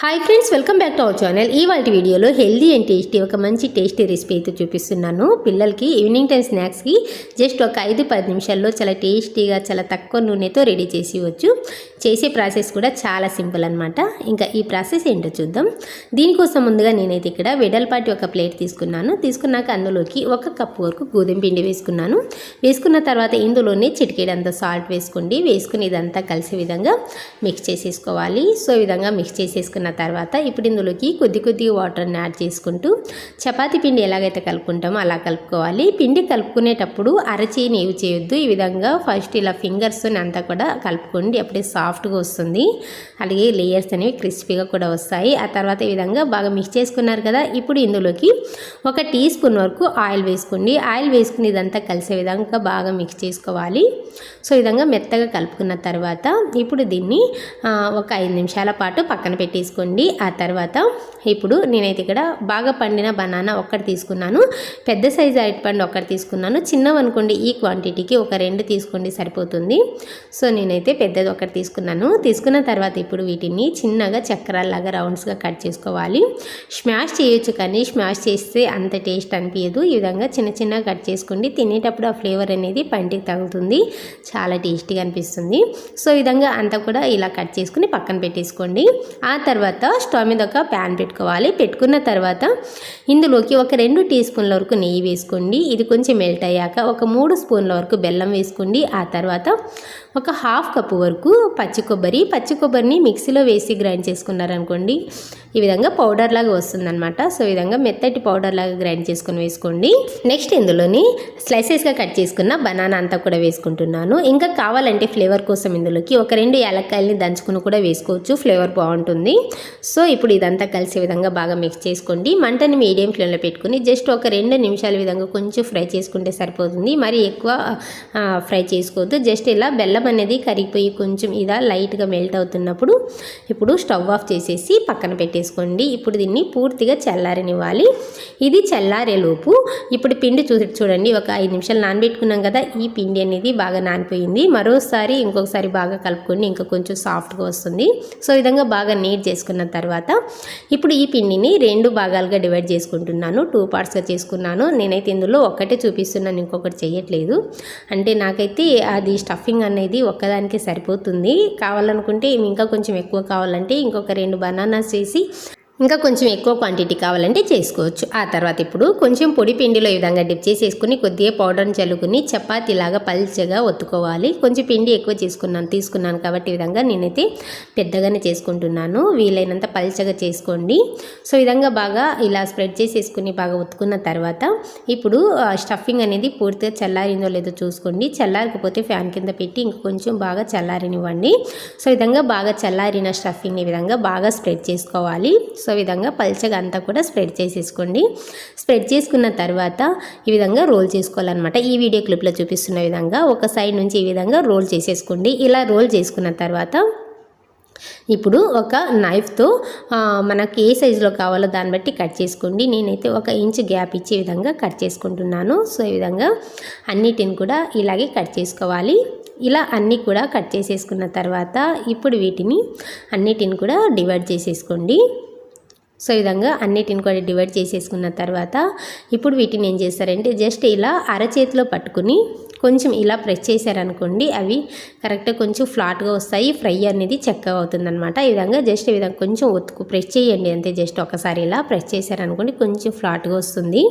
Hi friends welcome back to our channel ఈ వీడియోలో healthy and tasty ఒక మంచి టేస్టీ రెసిపీ అయితే చూపిస్తున్నాను. పిల్లలకి ఈవినింగ్ టైం స్నాక్స్కి జస్ట్ ఒక ఐదు పది నిమిషాల్లో చాలా టేస్టీగా చాలా తక్కువ నూనెతో రెడీ చేసి ఇవ్వచ్చు చేసే ప్రాసెస్ కూడా చాలా సింపుల్ అనమాట ఇంకా ఈ ప్రాసెస్ ఏంటో చూద్దాం. దీనికోసం ముందుగా నేనైతే ఇక్కడ వెడల్పాటి ఒక ప్లేట్ తీసుకున్నాను. తీసుకున్నాక అందులోకి ఒక కప్పు వరకు గోధుమ పిండి వేసుకున్నాను. వేసుకున్న తర్వాత ఇందులోనే చిటికేడంత సాల్ట్ వేసుకోండి. వేసుకుని ఇదంతా కలిసే విధంగా మిక్స్ చేసేసుకోవాలి. సో ఈ విధంగా మిక్స్ చేసేసుకున్న తర్వాత ఇప్పుడు ఇందులోకి కొద్ది కొద్దిగా వాటర్ని యాడ్ చేసుకుంటూ చపాతీ పిండి ఎలాగైతే కలుపుకుంటామో అలా కలుపుకోవాలి. పిండి కలుపుకునేటప్పుడు అరచేయిని ఏవి చేయొద్దు. ఈ విధంగా ఫస్ట్ ఇలా ఫింగర్స్ని అంతా కూడా కలుపుకోండి. అప్పుడే సాఫ్ట్గా వస్తుంది. అలాగే లేయర్స్ అనేవి క్రిస్పీగా కూడా వస్తాయి. ఆ తర్వాత ఈ విధంగా బాగా మిక్స్ చేసుకున్నారు కదా ఇప్పుడు ఇందులోకి ఒక టీ స్పూన్ వరకు ఆయిల్ వేసుకోండి. ఆయిల్ వేసుకుని ఇదంతా కలిసే విధంగా బాగా మిక్స్ చేసుకోవాలి. సో ఈ విధంగా మెత్తగా కలుపుకున్న తర్వాత ఇప్పుడు దీన్ని ఒక ఐదు నిమిషాల పాటు పక్కన పెట్టేసుకోండి. ఆ తర్వాత ఇప్పుడు నేనైతే ఇక్కడ బాగా పండిన బనానా ఒక్కటి తీసుకున్నాను. పెద్ద సైజు అరటి పండు ఒక్కటి తీసుకున్నాను. చిన్నవి అనుకోండి ఈ క్వాంటిటీకి ఒక రెండు తీసుకోండి సరిపోతుంది. సో నేనైతే పెద్దది ఒకటి తీసుకున్నాను. తీసుకున్న తర్వాత ఇప్పుడు వీటిని చిన్నగా చక్రాల్లాగా రౌండ్స్గా కట్ చేసుకోవాలి. స్మాష్ చేయొచ్చు కానీ స్మాష్ చేస్తే అంత టేస్ట్ అనిపించదు. ఈ విధంగా చిన్న చిన్నగా కట్ చేసుకోండి. తినేటప్పుడు ఆ ఫ్లేవర్ అనేది పంటికి తగులుతుంది. చాలా టేస్టీగా అనిపిస్తుంది. సో ఈ విధంగా అంతా కూడా ఇలా కట్ చేసుకుని పక్కన పెట్టేసుకోండి. ఆ తర్వాత తర్వాత స్టవ్ మీద ఒక ప్యాన్ పెట్టుకోవాలి. పెట్టుకున్న తర్వాత ఇందులోకి ఒక రెండు టీ స్పూన్ల వరకు నెయ్యి వేసుకోండి. ఇది కొంచెం మెల్ట్ అయ్యాక ఒక మూడు స్పూన్ల వరకు బెల్లం వేసుకోండి. ఆ తర్వాత ఒక హాఫ్ కప్పు వరకు పచ్చి కొబ్బరి పచ్చి కొబ్బరిని మిక్సీలో వేసి గ్రైండ్ చేసుకున్నారనుకోండి ఈ విధంగా పౌడర్ లాగా వస్తుందన్నమాట. సో ఈ విధంగా మెత్తటి పౌడర్ లాగా గ్రైండ్ చేసుకొని వేసుకోండి. నెక్స్ట్ ఇందులోని స్లైసెస్గా కట్ చేసుకున్న బనానా అంతా కూడా వేసుకుంటున్నాను. ఇంకా కావాలంటే ఫ్లేవర్ కోసం ఇందులోకి ఒక రెండు యాలక్కాయలని దంచుకుని కూడా వేసుకోవచ్చు. ఫ్లేవర్ బాగుంటుంది. సో ఇప్పుడు ఇదంతా కలిసే విధంగా బాగా మిక్స్ చేసుకోండి. మంటని మీడియం ఫ్లేమ్లో పెట్టుకుని జస్ట్ ఒక రెండు నిమిషాల విధంగా కొంచెం ఫ్రై చేసుకుంటే సరిపోతుంది. మరి ఎక్కువ ఫ్రై చేసుకోవద్దు. జస్ట్ ఇలా బెల్లం అనేది కరిగిపోయి కొంచెం ఇలా లైట్గా మెల్ట్ అవుతున్నప్పుడు ఇప్పుడు స్టవ్ ఆఫ్ చేసేసి పక్కన పెట్టేసుకోండి. ఇప్పుడు దీన్ని పూర్తిగా చల్లారనివ్వాలి. ఇది చల్లారేలోపు ఇప్పుడు పిండి చూ చూడండి ఒక ఐదు నిమిషాలు నానబెట్టుకున్నాం కదా ఈ పిండి అనేది బాగా నానిపోయింది. మరోసారి ఇంకొకసారి బాగా కలుపుకొని ఇంకా కొంచెం సాఫ్ట్గా వస్తుంది. సో విధంగా బాగా నీట్ చేసుకున్న తర్వాత ఇప్పుడు ఈ పిండిని రెండు భాగాలుగా డివైడ్ చేసుకుంటున్నాను. టూ పార్ట్స్గా చేసుకున్నాను. నేనైతే ఇందులో ఒక్కటే చూపిస్తున్నాను ఇంకొకటి చేయట్లేదు అంటే నాకైతే అది స్టఫింగ్ అనేది ఒక్కదానికి సరిపోతుంది. కావాలనుకుంటే ఇంకా కొంచెం ఎక్కువ కావాలంటే ఇంకొక రెండు బనానాస్ వేసి ఇంకా కొంచెం ఎక్కువ క్వాంటిటీ కావాలంటే చేసుకోవచ్చు. ఆ తర్వాత ఇప్పుడు కొంచెం పొడి పిండిలో ఈ విధంగా డిప్ చేసేసుకుని కొద్దిగా పౌడర్ని చల్లుకుని చపాతీలాగా పల్చగా ఒత్తుకోవాలి. కొంచెం పిండి ఎక్కువ చేసుకున్నాను తీసుకున్నాను కాబట్టి ఈ విధంగా నేనైతే పెద్దగానే చేసుకుంటున్నాను. వీలైనంత పల్చగా చేసుకోండి. సో విధంగా బాగా ఇలా స్ప్రెడ్ చేసేసుకుని బాగా ఒత్తుకున్న తర్వాత ఇప్పుడు స్టఫింగ్ అనేది పూర్తిగా చల్లారిందో లేదో చూసుకోండి. చల్లారకపోతే ఫ్యాన్ కింద పెట్టి ఇంక కొంచెం బాగా చల్లారినివ్వండి. సో విధంగా బాగా చల్లారిన స్టఫింగ్ విధంగా బాగా స్ప్రెడ్ చేసుకోవాలి. సో విధంగా పల్చగా అంతా కూడా స్ప్రెడ్ చేసేసుకోండి. స్ప్రెడ్ చేసుకున్న తర్వాత ఈ విధంగా రోల్ చేసుకోవాలన్నమాట. ఈ వీడియో క్లిప్లో చూపిస్తున్న విధంగా ఒక సైడ్ నుంచి ఈ విధంగా రోల్ చేసేసుకోండి. ఇలా రోల్ చేసుకున్న తర్వాత ఇప్పుడు ఒక నైఫ్తో మనకి ఏ సైజులో కావాలో దాన్ని బట్టి కట్ చేసుకోండి. నేనైతే ఒక ఇంచ్ గ్యాప్ ఇచ్చే విధంగా కట్ చేసుకుంటున్నాను. సో ఈ విధంగా అన్నిటిని కూడా ఇలాగే కట్ చేసుకోవాలి. ఇలా అన్నీ కూడా కట్ చేసేసుకున్న తర్వాత ఇప్పుడు వీటిని అన్నిటిని కూడా డివైడ్ చేసేసుకోండి. సో ఈ విధంగా అన్నిటిని కూడా డివైడ్ చేసేసుకున్న తర్వాత ఇప్పుడు వీటిని ఏం చేస్తారంటే జస్ట్ ఇలా అరచేతిలో పట్టుకుని కొంచెం ఇలా ప్రెస్ చేశారనుకోండి అవి కరెక్ట్గా కొంచెం ఫ్లాట్గా వస్తాయి. ఫ్రై అనేది చక్కగా అవుతుందనమాట ఈ విధంగా జస్ట్ ఈ విధంగా కొంచెం ఒత్తుకు ప్రెస్ చేయండి. అంతే జస్ట్ ఒకసారి ఇలా ప్రెస్ చేశారనుకోండి కొంచెం ఫ్లాట్గా వస్తుంది.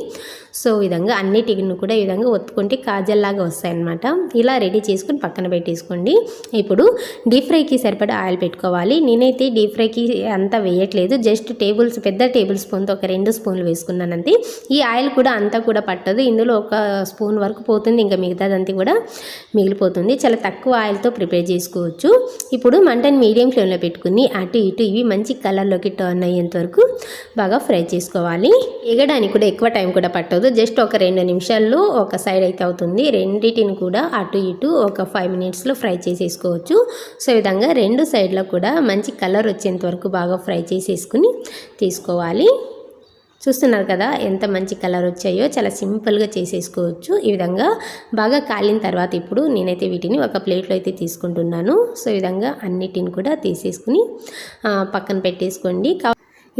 సో ఈ విధంగా అన్నిటిని కూడా ఈ విధంగా ఒత్తుకుంటే కాజల్లాగా వస్తాయన్నమాట. ఇలా రెడీ చేసుకుని పక్కన పెట్టేసుకోండి. ఇప్పుడు డీప్ ఫ్రైకి సరిపడా ఆయిల్ పెట్టుకోవాలి. నేనైతే డీప్ ఫ్రైకి అంతా వేయట్లేదు. జస్ట్ టేబుల్స్ పెద్ద టేబుల్ స్పూన్తో ఒక రెండు స్పూన్లు వేసుకున్నాను అంతే ఈ ఆయిల్ కూడా అంతా కూడా పట్టదు. ఇందులో ఒక స్పూన్ వరకు పోతుంది. ఇంకా మిగతాదంతా కూడా మిగిలిపోతుంది. చాలా తక్కువ ఆయిల్తో ప్రిపేర్ చేసుకోవచ్చు. ఇప్పుడు మంటని మీడియం ఫ్లేమ్లో పెట్టుకుని అటు ఇటు ఇవి మంచి కలర్లోకి టర్న్ అయ్యేంత వరకు బాగా ఫ్రై చేసుకోవాలి. ఎగడానికి కూడా ఎక్కువ టైం కూడా పట్టదు. జస్ట్ ఒక రెండు నిమిషాల్లో ఒక సైడ్ అయితే అవుతుంది. రెండింటిని కూడా అటు ఇటు ఒక ఫైవ్ మినిట్స్లో ఫ్రై చేసేసుకోవచ్చు. సో విధంగా రెండు సైడ్లో కూడా మంచి కలర్ వచ్చేంత వరకు బాగా ఫ్రై చేసేసుకుని తీసుకోవాలి. చూస్తున్నారు కదా ఎంత మంచి కలర్ వచ్చాయో చాలా సింపుల్గా చేసేసుకోవచ్చు. ఈ విధంగా బాగా కాలిన తర్వాత ఇప్పుడు నేనైతే వీటిని ఒక ప్లేట్లో అయితే తీసుకుంటున్నాను. సో ఈ విధంగా అన్నిటిని కూడా తీసేసుకుని పక్కన పెట్టేసుకోండి.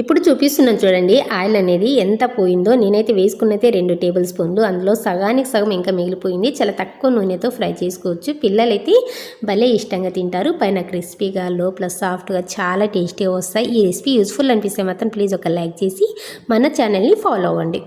ఇప్పుడు చూపిస్తున్నాను చూడండి ఆయిల్ అనేది ఎంత పోయిందో. నేనైతే వేసుకున్నైతే రెండు టేబుల్ స్పూన్లు. అందులో సగానికి సగం ఇంకా మిగిలిపోయింది. చాలా తక్కువ నూనెతో ఫ్రై చేసుకోవచ్చు. పిల్లలైతే భలే ఇష్టంగా తింటారు. పైన క్రిస్పీగా లోపల సాఫ్ట్గా చాలా టేస్టీగా వస్తాయి. ఈ రెసిపీ యూస్ఫుల్ అనిపిస్తే మాత్రం ప్లీజ్ ఒక లైక్ చేసి మన ఛానల్ని ఫాలో అవ్వండి.